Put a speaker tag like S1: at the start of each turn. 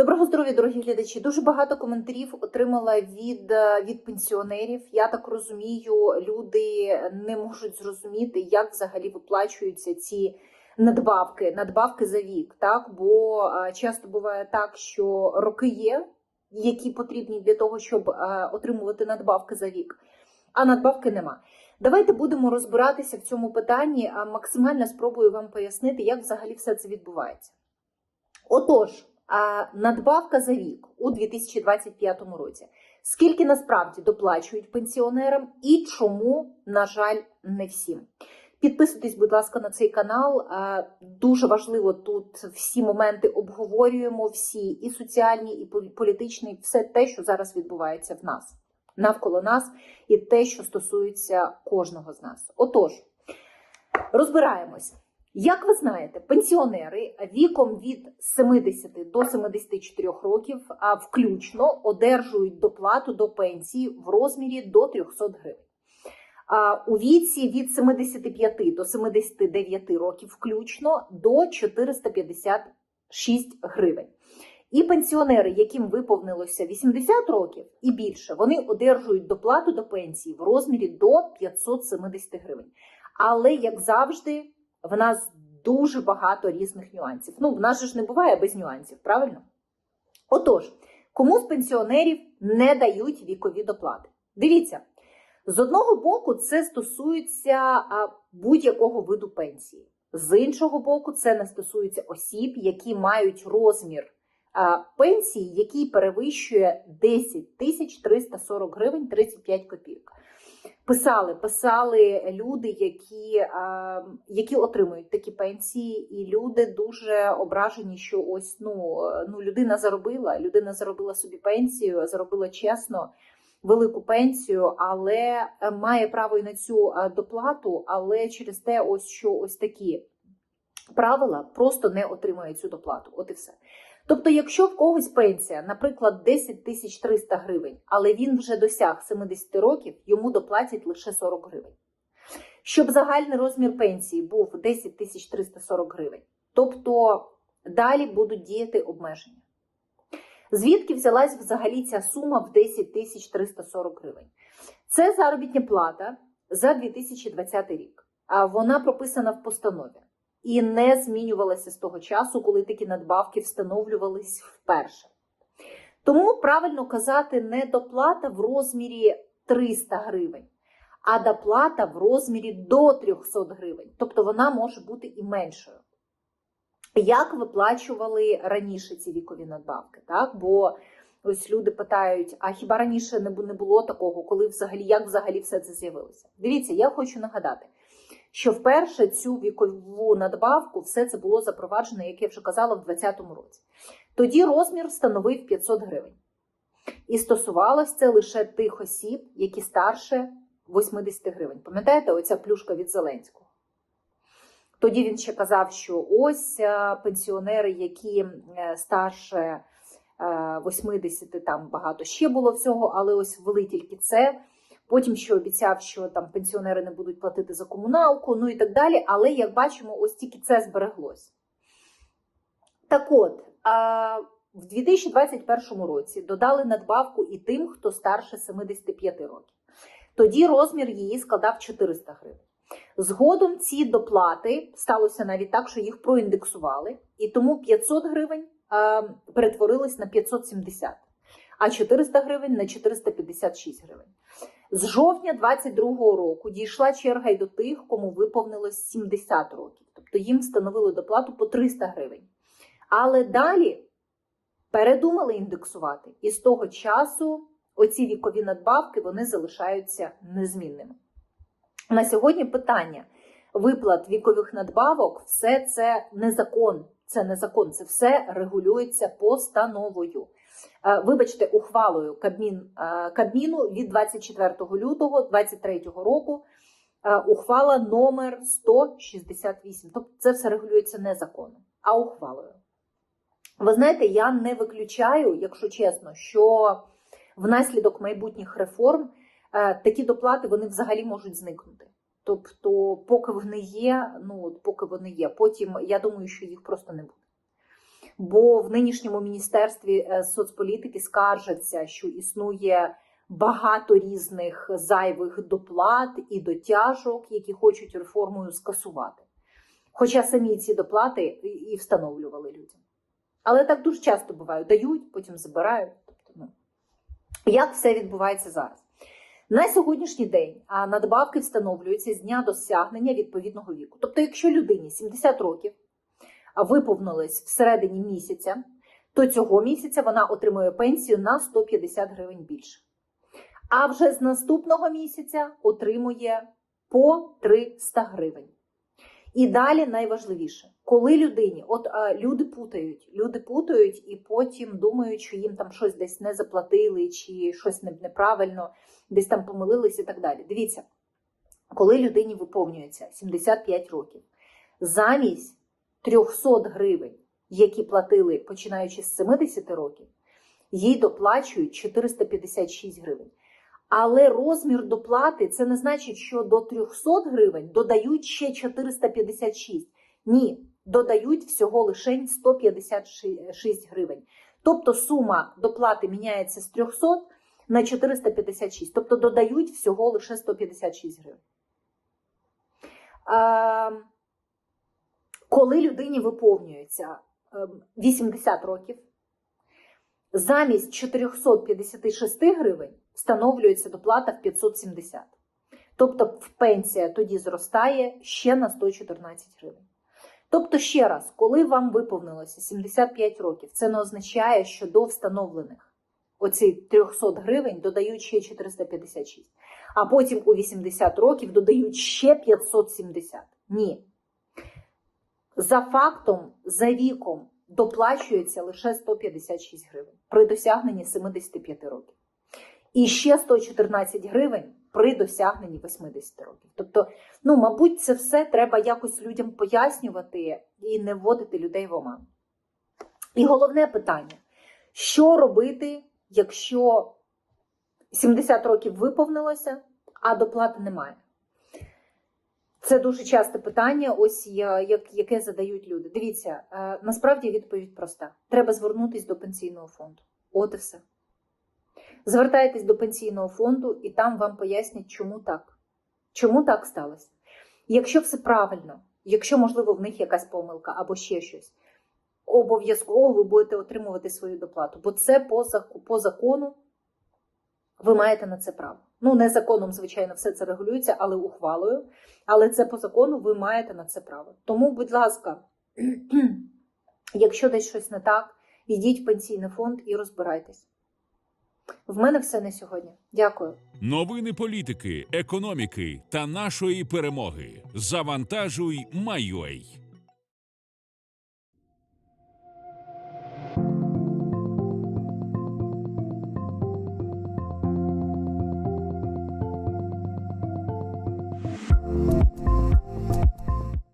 S1: Доброго здоров'я, дорогі глядачі. Дуже багато коментарів отримала від, е, від пенсіонерів. Я так розумію, люди не можуть зрозуміти, як взагалі виплачуються ці надбавки, надбавки за вік. Так, бо е, часто буває так, що роки є, які потрібні для того, щоб е, отримувати надбавки за вік, а надбавки нема. Давайте будемо розбиратися в цьому питанні. а Максимально спробую вам пояснити, як взагалі все це відбувається. Отож, надбавка за вік у 2025 році. Скільки насправді доплачують пенсіонерам і чому, на жаль, не всім. Підписуйтесь, будь ласка, на цей канал. Дуже важливо тут всі моменти обговорюємо, всі і соціальні, і полі- політичні, все те, що зараз відбувається в нас, навколо нас, і те, що стосується кожного з нас. Отож, розбираємось. Як ви знаєте, пенсіонери віком від 70 до 74 років а, включно одержують доплату до пенсії в розмірі до 300 гривень. А у віці від 75 до 79 років включно до 456 гривень. І пенсіонери, яким виповнилося 80 років і більше, вони одержують доплату до пенсії в розмірі до 570 гривень. Але, як завжди, в нас дуже багато різних нюансів. Ну, в нас же ж не буває без нюансів, правильно? Отож, кому з пенсіонерів не дають вікові доплати? Дивіться, з одного боку, це стосується будь-якого виду пенсії. З іншого боку, це не стосується осіб, які мають розмір пенсії, який перевищує 10 тисяч 340 гривень 35 копійок. Писали, писали люди, які, які отримують такі пенсії, і люди дуже ображені, що ось ну, ну людина заробила, людина заробила собі пенсію, заробила чесно велику пенсію, але е, має право і на цю е, доплату, але через те, ось що ось такі правила просто не отримує цю доплату. От і все. Тобто, якщо в когось пенсія, наприклад, 10 тисяч 300 гривень, але він вже досяг 70 років, йому доплатять лише 40 гривень. Щоб загальний розмір пенсії був 10 тисяч 340 гривень, тобто далі будуть діяти обмеження. Звідки взялась взагалі ця сума в 10 тисяч 340 гривень? Це заробітня плата за 2020 рік. А вона прописана в постанові і не змінювалася з того часу, коли такі надбавки встановлювались вперше. Тому правильно казати не доплата в розмірі 300 гривень, а доплата в розмірі до 300 гривень. Тобто вона може бути і меншою. Як виплачували раніше ці вікові надбавки? Так? Бо ось люди питають: а хіба раніше не було такого, коли взагалі як взагалі все це з'явилося? Дивіться, я хочу нагадати, що вперше цю вікову надбавку все це було запроваджено, як я вже казала, в 2020 році. Тоді розмір становив 500 гривень. І стосувалось це лише тих осіб, які старше 80 гривень. Пам'ятаєте, оця плюшка від Зеленського? Тоді він ще казав, що ось е, пенсіонери, які е, старше е, 80, там багато ще було всього, але ось ввели тільки це. Потім ще обіцяв, що там пенсіонери не будуть платити за комуналку, ну і так далі. Але як бачимо, ось тільки це збереглось. Так от, в 2021 році додали надбавку і тим, хто старше 75 років. Тоді розмір її складав 400 гривень. Згодом ці доплати сталося навіть так, що їх проіндексували, і тому 500 гривень перетворились на 570, а 400 гривень на 456 гривень. З жовтня 22-го року дійшла черга й до тих, кому виповнилось 70 років, тобто їм встановили доплату по 300 гривень. Але далі передумали індексувати, і з того часу оці вікові надбавки вони залишаються незмінними. На сьогодні питання виплат вікових надбавок все це не закон. Це не закон, це все регулюється постановою. Е, Вибачте, ухвалою Кабмін, е, Кабміну від 24 лютого 2023 року. е, Ухвала номер 168. Тобто це все регулюється не законом, а ухвалою. Ви знаєте, я не виключаю, якщо чесно, що внаслідок майбутніх реформ такі доплати вони взагалі можуть зникнути. Тобто, поки вони є, ну от поки вони є, потім я думаю, що їх просто не буде. Бо в нинішньому міністерстві е, соцполітики скаржаться, що існує багато різних зайвих доплат і дотяжок, які хочуть реформою скасувати. Хоча самі ці доплати і- встановлювали людям. Але так дуже часто буває: дають, потім забирають. Тобто, ну, як все відбувається зараз? На сьогоднішній день надбавки встановлюються з дня досягнення відповідного віку. Тобто, якщо людині 70 років виповнилось всередині місяця, то цього місяця вона отримує пенсію на 150 гривень більше. А вже з наступного місяця отримує по 300 гривень. І далі найважливіше, коли людині, от а, люди путають, люди путають і потім думають, що їм там щось десь не заплатили, чи щось неправильно, десь там помилились і так далі. Дивіться, коли людині виповнюється 75 років, замість 300 гривень, які платили починаючи з 70 років, їй доплачують 456 гривень. Але розмір доплати це не значить, що до 300 гривень додають ще 456. Ні, додають всього лише 156 гривень. Тобто сума доплати міняється з 300 на 456, тобто додають всього лише 156 гривень. Коли людині виповнюється ем, 80 років, замість 456 гривень встановлюється доплата в 570. Тобто пенсія тоді зростає ще на 114 гривень. Тобто, ще раз, коли вам виповнилося 75 років, це не означає, що до встановлених оці 300 гривень додають ще 456, а потім у 80 років додають ще 570. Ні. За фактом, за віком доплачується лише 156 гривень при досягненні 75 років. І ще 114 гривень при досягненні 80 років. Тобто, ну, мабуть, це все треба якось людям пояснювати і не вводити людей в оману. І головне питання: що робити, якщо 70 років виповнилося, а доплати немає? Це дуже часте питання, ось як, яке задають люди. Дивіться, е, насправді відповідь проста: треба звернутися до пенсійного фонду. От і все. Звертайтесь до пенсійного фонду, і там вам пояснять, чому так. Чому так сталося? Якщо все правильно, якщо, можливо, в них якась помилка або ще щось, обов'язково ви будете отримувати свою доплату, бо це по, по закону ви маєте на це право. Ну, не законом, звичайно, все це регулюється, але ухвалою. Але це по закону ви маєте на це право. Тому, будь ласка, якщо десь щось не так, йдіть в пенсійний фонд і розбирайтесь. В мене все на сьогодні. Дякую.
S2: Новини політики, економіки та нашої перемоги. Завантажуй, майой.